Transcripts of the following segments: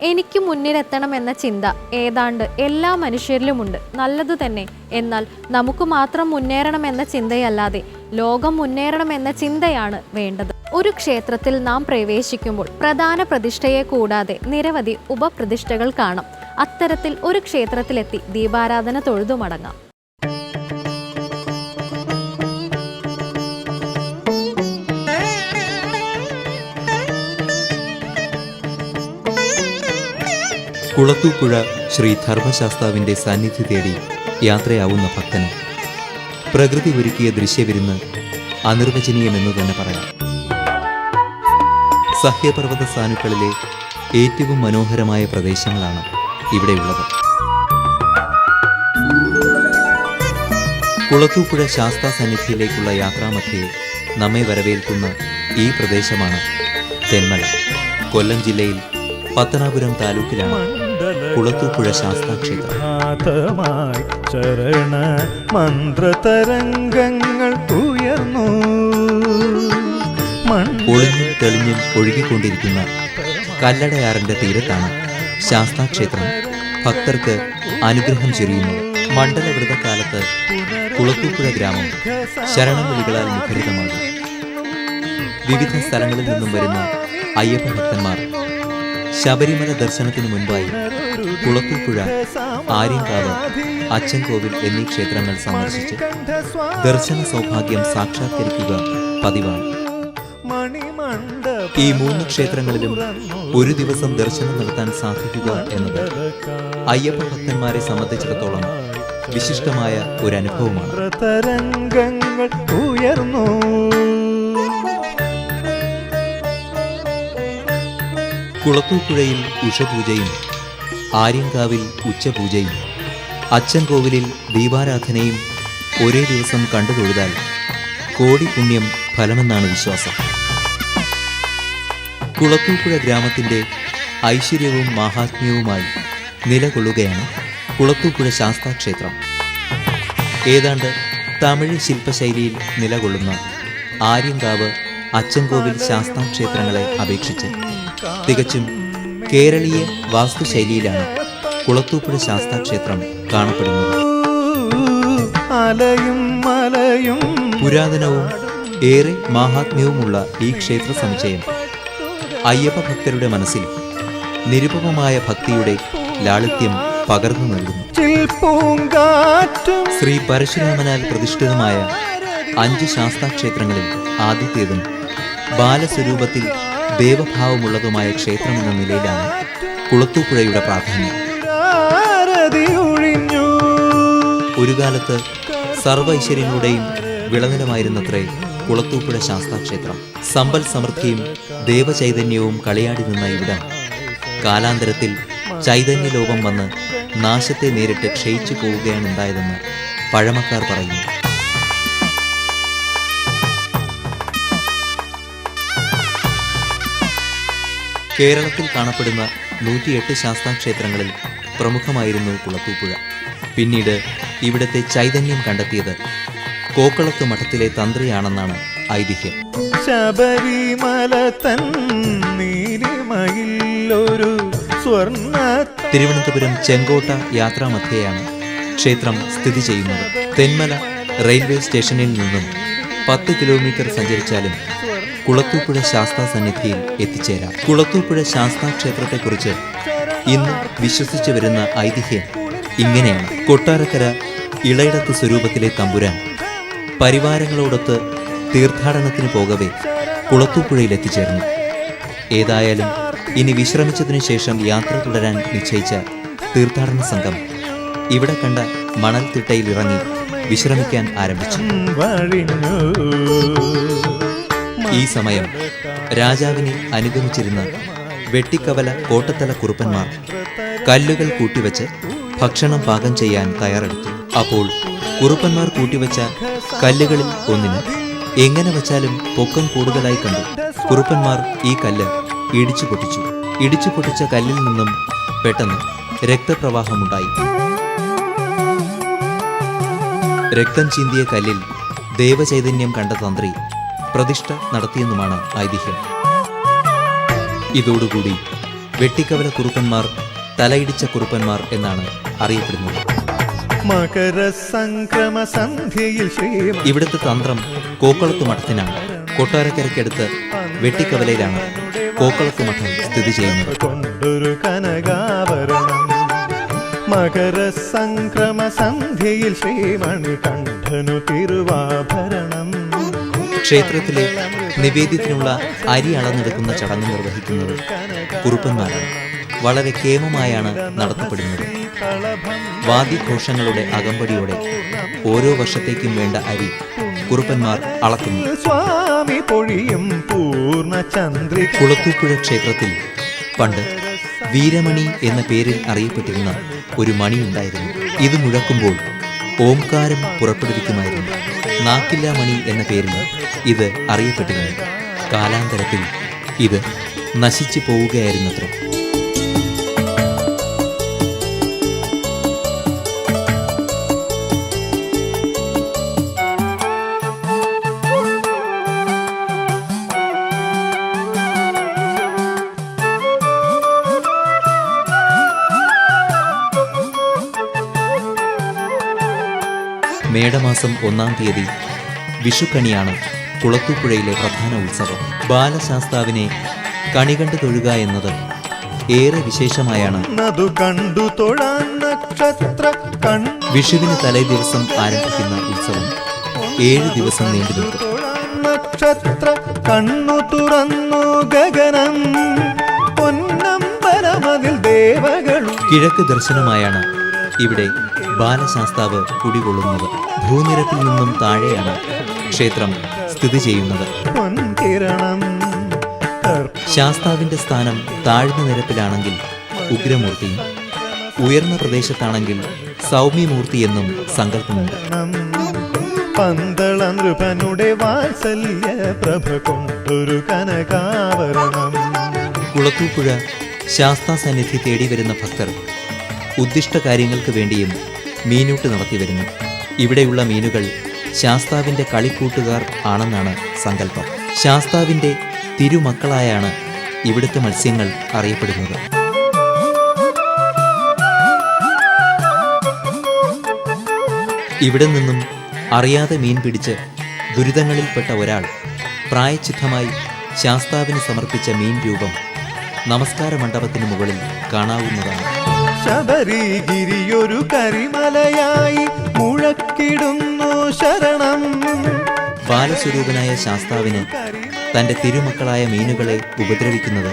എനിക്ക് മുന്നിലെത്തണം എന്ന ചിന്ത ഏതാണ്ട് എല്ലാ മനുഷ്യരിലുമുണ്ട്. നല്ലതു തന്നെ. എന്നാൽ നമുക്ക് മാത്രം മുന്നേറണം എന്ന ചിന്തയല്ലാതെ ലോകം മുന്നേറണം എന്ന ചിന്തയാണ് വേണ്ടത്. ഒരു ക്ഷേത്രത്തിൽ നാം പ്രവേശിക്കുമ്പോൾ പ്രധാന പ്രതിഷ്ഠയെ കൂടാതെ നിരവധി ഉപപ്രതിഷ്ഠകൾ കാണാം. അത്തരത്തിൽ ഒരു ക്ഷേത്രത്തിലെത്തി ദീപാരാധന തൊഴുതു മടങ്ങാം കുളത്തൂപ്പുഴ ശ്രീ ധർമ്മശാസ്താവിന്റെ സാന്നിധ്യ തേടി യാത്രയാവുന്ന ഭക്തന് പ്രകൃതി ഒരുക്കിയ ദൃശ്യവിരുന്ന് അനിർവചനീയമെന്ന് തന്നെ പറയാം. സഹ്യപർവത സാനുക്കളിലെ ഏറ്റവും മനോഹരമായ പ്രദേശങ്ങളാണ് ഇവിടെയുള്ളത് കുളത്തൂപ്പുഴ ശാസ്താ സന്നിധിയിലേക്കുള്ള യാത്രാമധ്യേ നമ്മെ വരവേൽക്കുന്ന ഈ പ്രദേശമാണ് തെന്മല. കൊല്ലം ജില്ലയിൽ പത്തനാപുരം താലൂക്കിലാണ് കുളത്തൂപ്പുഴ ശാസ്താക്ഷേത്രമായി ചരണ മന്ത്രതരംഗങ്ങൾ ഉയർന്നു. ഒളിഞ്ഞും തെളിഞ്ഞും ഒഴുകിക്കൊണ്ടിരിക്കുന്ന കല്ലടയാറിന്റെ തീരത്താണ് ശാസ്താക്ഷേത്രം. ഭക്തർക്ക് അനുഗ്രഹം ചൊരിയുന്നത് മണ്ഡലവ്രതകാലത്ത് കുളത്തൂപ്പുഴ ഗ്രാമം ശരണം വിളികളാൽ മുഖരിതമാകും. വിവിധ സ്ഥലങ്ങളിൽ നിന്നും വരുന്ന അയ്യപ്പ ഭക്തന്മാർ ശബരിമല ദർശനത്തിനു മുൻപായി കുളത്തൂപ്പുഴ ആര്യങ്കാവ് അച്ചൻകോവിൽ എന്നീ ക്ഷേത്രങ്ങൾ സന്ദർശിച്ച് ദർശന സൗഭാഗ്യം സാക്ഷാത്കരിക്കുക പതിവാണ്. ഈ മൂന്ന് ക്ഷേത്രങ്ങളിലും ഒരു ദിവസം ദർശനം നടത്താൻ സാധിക്കുക എന്നത് അയ്യപ്പ ഭക്തന്മാരെ സംബന്ധിച്ചിടത്തോളം വിശിഷ്ടമായ ഒരു അനുഭവമാണ്. ഉയർന്നു. കുളത്തൂപ്പുഴയിൽ ഉഷപൂജയും ആര്യങ്കാവിൽ ഉച്ചപൂജയും അച്ചൻകോവിലിൽ ദീപാരാധനയും ഒരേ ദിവസം കണ്ടു തൊഴുതാൽ കോടി പുണ്യം ഫലമെന്നാണ് വിശ്വാസം. കുളത്തൂപ്പുഴ ഗ്രാമത്തിന്റെ ഐശ്വര്യവും മാഹാത്മ്യവുമായി നിലകൊള്ളുകയാണ് കുളത്തൂപ്പുഴ ശാസ്താക്ഷേത്രം. ഏതാണ്ട് തമിഴ് ശില്പശൈലിയിൽ നിലകൊള്ളുന്ന ആര്യങ്കാവ് അച്ചൻകോവിൽ ശാസ്താക്ഷേത്രങ്ങളെ അപേക്ഷിച്ച് തികച്ചും കേരളീയ വാസ്തുശൈലിയിലാണ് കുളത്തൂപ്പുഴ ശാസ്താക്ഷേത്രം കാണപ്പെടുന്നത്. അലയും മലയും പുരാതനവും ഏറെ മാഹാത്മ്യവുമുള്ള ഈ ക്ഷേത്ര സമുച്ചയം അയ്യപ്പ ഭക്തരുടെ മനസ്സിൽ നിരുപമമായ ഭക്തിയുടെ ലാളിത്യം പകർന്നു നൽകുന്നു. ശ്രീ പരശുരാമനാൽ പ്രതിഷ്ഠിതമായ അഞ്ച് ശാസ്താക്ഷേത്രങ്ങളിൽ ആദ്യത്തേതും ബാലസ്വരൂപത്തിൽ ദേവഭാവമുള്ളതുമായ ക്ഷേത്രമെന്ന നിലയിലാണ് കുളത്തൂപ്പുഴയുടെ പ്രാധാന്യം. ഒരു കാലത്ത് സർവ ഐശ്വര്യങ്ങളുടെയും വിളനിലമായിരുന്നത്രേ കുളത്തൂപ്പുഴ ശാസ്താക്ഷേത്രം. സമ്പൽ സമൃദ്ധിയും ദേവചൈതന്യവും കളിയാടി നിന്ന ഇവിടം. കാലാന്തരത്തിൽ ചൈതന്യലോകം വന്ന് നാശത്തെ നേരിട്ട് ക്ഷയിച്ചു പോവുകയാണുണ്ടായതെന്ന് പഴമക്കാർ പറയുന്നു. കേരളത്തിൽ കാണപ്പെടുന്ന നൂറ്റിയെട്ട് ശാസ്താക്ഷേത്രങ്ങളിൽ പ്രമുഖമായിരുന്നു കുളത്തൂപ്പുഴ. പിന്നീട് ഇവിടത്തെ ചൈതന്യം കണ്ടെത്തിയത് കോക്കളത്ത് മഠത്തിലെ തന്ത്രിയാണെന്നാണ് ഐതിഹ്യം. ശബരിമല സ്വർണ തിരുവനന്തപുരം ചെങ്കോട്ട യാത്രാമധ്യയാണ് ക്ഷേത്രം സ്ഥിതി ചെയ്യുന്നത്. തെന്മല റെയിൽവേ സ്റ്റേഷനിൽ നിന്നും പത്ത് കിലോമീറ്റർ സഞ്ചരിച്ചാലും കുളത്തൂപ്പുഴ ശാസ്താ സന്നിധിയിൽ എത്തിച്ചേരാം. കുളത്തൂപ്പുഴ ശാസ്താ ക്ഷേത്രത്തെക്കുറിച്ച് ഇന്ന് വിശ്വസിച്ചു വരുന്ന ഐതിഹ്യം ഇങ്ങനെയാണ്. കൊട്ടാരക്കര ഇളയിടത്ത് സ്വരൂപത്തിലെ തമ്പുരാൻ പരിവാരങ്ങളോടൊത്ത് തീർത്ഥാടനത്തിന് പോകവേ കുളത്തൂപ്പുഴയിൽ എത്തിച്ചേർന്നു. ഏതായാലും ഇനി വിശ്രമിച്ചതിനു ശേഷം യാത്ര തുടരാൻ നിശ്ചയിച്ച തീർത്ഥാടന സംഘം ഇവിടെ കണ്ട മണൽത്തിട്ടയിൽ ഇറങ്ങി വിശ്രമിക്കാൻ ആരംഭിച്ചു. ഈ സമയം രാജാവിനെ അനുഗമിച്ചിരുന്ന വെട്ടിക്കവല കോട്ടത്തല കുറുപ്പന്മാർ കല്ലുകൾ കൂട്ടിവെച്ച് ഭക്ഷണം പാകം ചെയ്യാൻ തയ്യാറെടുത്തു. അപ്പോൾ കുറുപ്പന്മാർ കൂട്ടിവെച്ച കല്ലുകളിൽ ഒന്നിന് എങ്ങനെ വച്ചാലും പൊക്കം കൂടുതലായി കണ്ടു. കുറുപ്പന്മാർ ഈ കല്ല് ഇടിച്ചു പൊട്ടിച്ചു. ഇടിച്ചു പൊട്ടിച്ച കല്ലിൽ നിന്നും പെട്ടെന്ന് രക്തപ്രവാഹമുണ്ടായി. രക്തം ചീന്തിയ കല്ലിൽ ദേവചൈതന്യം കണ്ട തന്ത്രി പ്രതിഷ്ഠ നടത്തിയെന്നുമാണ് ഐതിഹ്യം. ഇതോടുകൂടി വെട്ടിക്കവല കുറുപ്പന്മാർ തലയിടിച്ച കുറുപ്പന്മാർ എന്നാണ് അറിയപ്പെടുന്നത്. മകരസംക്രമ സന്ധ്യയിൽ ശ്രീമ ഇവിടുത്തെ തന്ത്രം കോക്കളത്ത് മഠത്തിനാണ്. കൊട്ടാരക്കരയ്ക്കടുത്ത് വെട്ടിക്കവലയിലാണ് കോക്കളത്ത് മഠം സ്ഥിതി ചെയ്യുന്നത്. കൊണ്ടൊരു മകരസംക്രമ സന്ധ്യയിൽ ശ്രീമണി കണ്ഠനു തിരുവാഭരണം. ക്ഷേത്രത്തിലെ നിവേദ്യത്തിനുള്ള അരി അളന്നെടുക്കുന്ന ചടങ്ങ് നിർവഹിക്കുന്നത് കുറുപ്പന്മാരാണ്. വളരെ കേമമായാണ് നടത്തപ്പെടുന്നത്. വാദ്യഘോഷങ്ങളുടെ അകമ്പടിയോടെ ഓരോ വർഷത്തേക്കും വേണ്ട അരി കുറുപ്പന്മാർ അളക്കുന്നു. കുളത്തൂപ്പുഴ ക്ഷേത്രത്തിൽ പണ്ട് വീരമണി എന്ന പേരിൽ അറിയപ്പെട്ടിരുന്ന ഒരു മണിയുണ്ടായിരുന്നു ഇത് മുഴക്കുമ്പോൾ ഓംകാരം പുറപ്പെടുവിക്കുമായിരുന്നു. നാക്കില്ലാ മണി എന്ന പേരിൽ ഇത് അറിയപ്പെട്ടിരുന്നു. കാലാന്തരത്തിൽ ഇത് നശിച്ചു പോവുകയായിരുന്നത്രേ. മേടമാസം ഒന്നാം തീയതി വിഷുക്കണിയാണ് കുളത്തൂപ്പുഴയിലെ പ്രധാന ഉത്സവം. ബാലശാസ്താവിനെ കണി കണ്ടു തൊഴുക എന്നത് ഏറെ വിശേഷമായാണ്. വിഷുവിന് തലേ ദിവസം ആരംഭിക്കുന്ന ഉത്സവം ഏഴ് ദിവസം നീണ്ടു നിൽക്കും നക്ഷത്ര കണ്ണു തുറന്നു ഗഗനം. പൊന്നമ്പലമതിൽ ദേവകളും കിഴക്ക് ദർശനമായാണ് ഇവിടെ ബാലശാസ്താവ് കുടികൊള്ളുന്നത്. ഭൂനിരപ്പിൽ നിന്നും താഴെയാണ് ക്ഷേത്രം സ്ഥിതി ചെയ്യുന്നത്. ശാസ്താവിന്റെ സ്ഥാനം താഴ്ന്ന നിരപ്പിലാണെങ്കിൽ ഉഗ്രമൂർത്തി ഉയർന്ന പ്രദേശത്താണെങ്കിൽ സൗമ്യമൂർത്തി എന്നും സങ്കല്പമുണ്ട്. പന്തള നൃപനുടെ വാത്സല്യ പ്രഭ കൊണ്ടൊരു കനകാവരണം. കുളത്തൂപ്പുഴ ശാസ്താ സന്നിധി തേടി വരുന്ന ഭക്തർ ഉദ്ദിഷ്ട കാര്യങ്ങൾക്ക് വേണ്ടിയും മീനൂട്ട് നടത്തി വരുന്നു. ഇവിടെയുള്ള മീനുകൾ ശാസ്താവിന്റെ കളിക്കൂട്ടുകാർ ആണെന്നാണ് സങ്കല്പം. ശാസ്താവിന്റെ തിരുമക്കളായാണ് ഇവിടുത്തെ മത്സ്യങ്ങൾ അറിയപ്പെടുന്നത്. ഇവിടെ നിന്നും അറിയാതെ മീൻ പിടിച്ച് ദുരിതങ്ങളിൽപ്പെട്ട ഒരാൾ പ്രായച്ചിത്തമായി ശാസ്താവിന് സമർപ്പിച്ച മീൻ രൂപം നമസ്കാര മണ്ഡപത്തിന് മുകളിൽ കാണാവുന്നതാണ്. ശബരിഗിരിയൊരു കരിമലയായി മുഴക്കിടുന്നു ശരണം. ബാലസ്വരൂപനായ ശാസ്താവിന് തന്റെ തിരുമക്കളായ മീനുകളെ ഉപദ്രവിക്കുന്നത്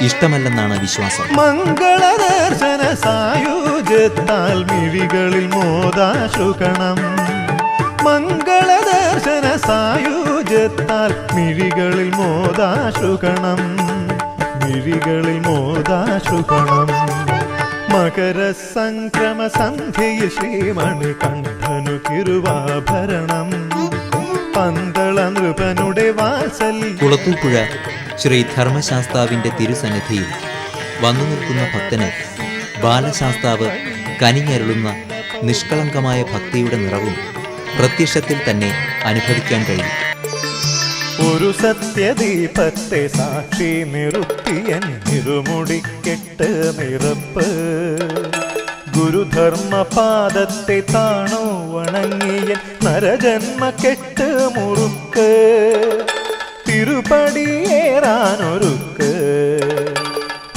ഇഷ്ടമല്ലെന്നാണ് വിശ്വാസം. മംഗളദർശന സായുജത്താൽ മിഴികളിൽ മോദാശുകണം മംഗളദർശന സായുജത്താൽ മിഴികളിൽ മോദാശുകണം മിഴികളിൽ മോദാശുകണം മകരസംക്രമ സന്ധ്യയിൽ ശ്രീമണി കണ്ഠനു കിരുവാഭരണം പന്തള നൃപനുടെ വാസൽ കുളത്തൂപ്പുഴ ശ്രീ ധർമ്മശാസ്താവിന്റെ തിരുസന്നിധിയിൽ വന്നു നിൽക്കുന്ന ഭക്തന് ബാലശാസ്താവ് കനിഞ്ഞരുളുന്ന നിഷ്കളങ്കമായ ഭക്തിയുടെ നിറവും പ്രത്യക്ഷത്തിൽ തന്നെ അനുഭവിക്കാൻ കഴിയും. ഒരു സത്യദീപത്തെ സാക്ഷി നിറുത്തിയൻ ഇരുമുടിക്കെട്ട് നിറപ്പ്. ഗുരുധർമ്മപാദത്തെ താണോ വണങ്ങിയൻ നരജന്മ കെട്ട് മുറുക്ക്. തിരുപടിയേറാനൊരുക്ക്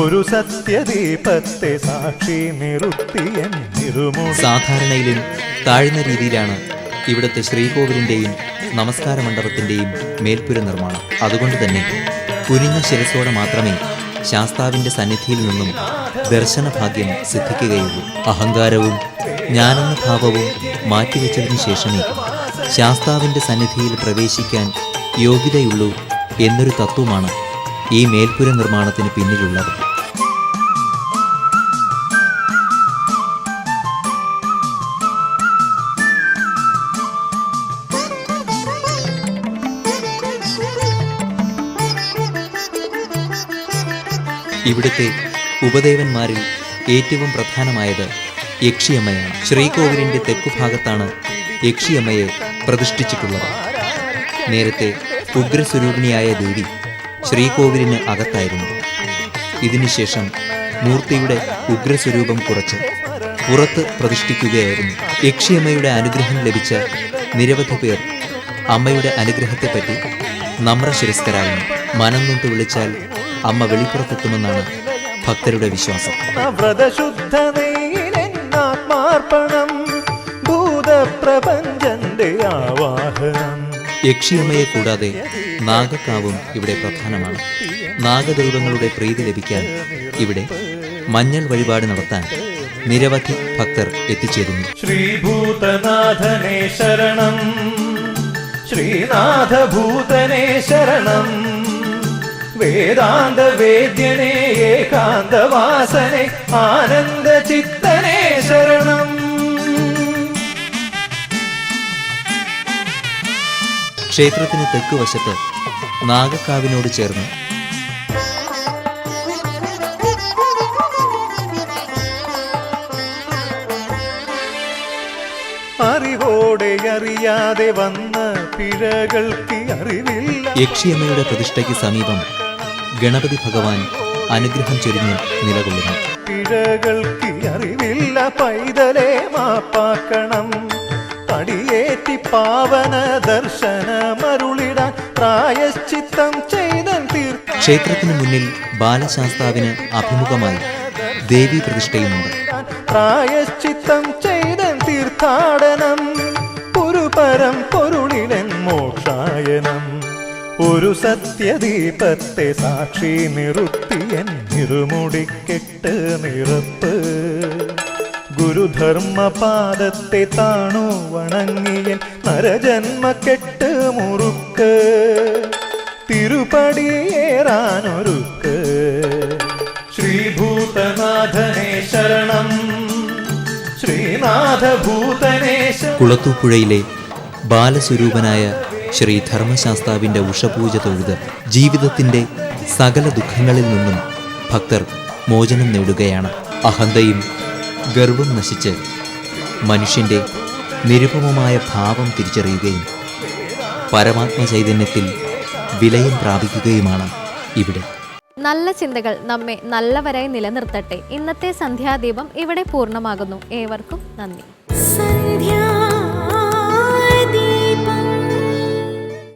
ഒരു സത്യദീപത്തെ സാക്ഷി നിറുത്തിയൻ ഇരുമുടി സാധാരണയിലും താഴ്ന്ന രീതിയിലാണ് ഇവിടുത്തെ ശ്രീകോവിലിന്റെയും നമസ്കാര മണ്ഡപത്തിന്റെയും മേൽപ്പുര നിർമ്മാണം. അതുകൊണ്ട് തന്നെ കുനിഞ്ഞ ശിരസോടെ മാത്രമേ ശാസ്താവിന്റെ സന്നിധിയിൽ നിന്നും ദർശനഭാഗ്യം സിദ്ധിക്കുകയുള്ളൂ. അഹങ്കാരവും ജ്ഞാനെന്ന ഭാവവും മാറ്റിവെച്ചതിനു ശേഷമേ ശാസ്താവിന്റെ സന്നിധിയിൽ പ്രവേശിക്കാൻ യോഗ്യതയുള്ളൂ എന്നൊരു തത്വമാണ് ഈ മേൽപ്പുര നിർമ്മാണത്തിന് പിന്നിലുള്ളത്. ഇവിടുത്തെ ഉപദേവന്മാരിൽ ഏറ്റവും പ്രധാനമായത് യക്ഷിയമ്മയാണ്. ശ്രീകോവിലിന്റെ തെക്കുഭാഗത്താണ് യക്ഷിയമ്മയെ പ്രതിഷ്ഠിച്ചിട്ടുള്ളത്. നേരത്തെ ഉഗ്രസ്വരൂപിണിയായ ദേവി ശ്രീകോവിലിന് അകത്തായിരുന്നു. ഇതിനുശേഷം മൂർത്തിയുടെ ഉഗ്രസ്വരൂപം കുറച്ച് പുറത്ത് പ്രതിഷ്ഠിക്കുകയായിരുന്നു. യക്ഷിയമ്മയുടെ അനുഗ്രഹം ലഭിച്ച നിരവധി പേർ അമ്മയുടെ അനുഗ്രഹത്തെപ്പറ്റി നമ്രശിരസ്കരാകുന്നു. മനം നൊന്ത് വിളിച്ചാൽ അമ്മ വെളിപ്പുറത്തെത്തുമെന്നാണ് ഭക്തരുടെ വിശ്വാസം. ഭൂതപ്രപഞ്ചന്റെ ആവാഹനം. യക്ഷിയമ്മയെ കൂടാതെ നാഗക്കാവും ഇവിടെ പ്രധാനമാണ്. നാഗദൈവങ്ങളുടെ പ്രീതി ലഭിക്കാൻ ഇവിടെ മഞ്ഞൾ വഴിപാട് നടത്താൻ നിരവധി ഭക്തർ എത്തിച്ചേരുന്നു. ശ്രീഭൂതനാഥനെ ശരണം ശ്രീനാഥഭൂതനെ ശരണം. വേദാന്ത വേദ്യനെ ഏകാന്തവാസനെ ആനന്ദ ചിത്തനെ ശരണം. ക്ഷേത്രത്തിന് തെക്കുവശത്ത് നാഗക്കാവിനോട് ചേർന്ന് അറിവോടെ അറിയാതെ വന്ന പിഴകൾക്ക് അറിവില്ല. യക്ഷിയമ്മയുടെ പ്രതിഷ്ഠയ്ക്ക് സമീപം ഗണപതി ഭഗവാൻ അനുഗ്രഹം ചൊരിഞ്ഞ് നിലകൊള്ളുന്നു. പിഴകൾക്ക് അറിവില്ല. പൈതലെ മാപ്പാക്കണം. പടിയേറ്റി പാവന ദർശനമരുളിടാൻ പ്രായശ്ചിത്തം ചെയ്തൻ തീർത്ഥ ക്ഷേത്രത്തിന് മുന്നിൽ ബാലശാസ്താവിന് അഭിമുഖമായി ദേവീ പ്രതിഷ്ഠയുമുണ്ട്. പ്രായശ്ചിത്തം ചെയ്തൻ തീർത്ഥാടനം ഒരു പരം പൊരുളിലൻ മോക്ഷായനം. ഒരു സത്യദീപത്തെ സാക്ഷി നിറുത്തിയൻ നിറുമുടിക്കെട്ട് നിറപ്പ്. ഗുരുധർമ്മപാദത്തെ താണു വണങ്ങിയൻ നരജന്മക്കെട്ട് മുറുക്ക്. തിരുപടിയേറാനൊരുക്ക് ശ്രീഭൂതനാഥനെ ശരണം. കുളത്തൂപ്പുഴയിലെ ബാലസ്വരൂപനായ ശ്രീ ധർമ്മശാസ്താവിന്റെ ഉഷപൂജ തൊഴുത് ജീവിതത്തിന്റെ സകല ദുഃഖങ്ങളിൽ നിന്നും ഭക്തർ മോചനം നേടുകയാണ്. അഹന്തയും ഗർവം നശിച്ച് മനുഷ്യന്റെ നിരുപമമായ ഭാവം തിരിച്ചറിയുകയും പരമാത്മ ചൈതന്യത്തിൽ വിലയം പ്രാപിക്കുകയുമാണ് ഇവിടെ. നല്ല ചിന്തകൾ നമ്മെ നല്ലവരായി നിലനിർത്തട്ടെ. ഇന്നത്തെ സന്ധ്യാദീപം ഇവിടെ പൂർണമാകുന്നു. ഏവർക്കും നന്ദി.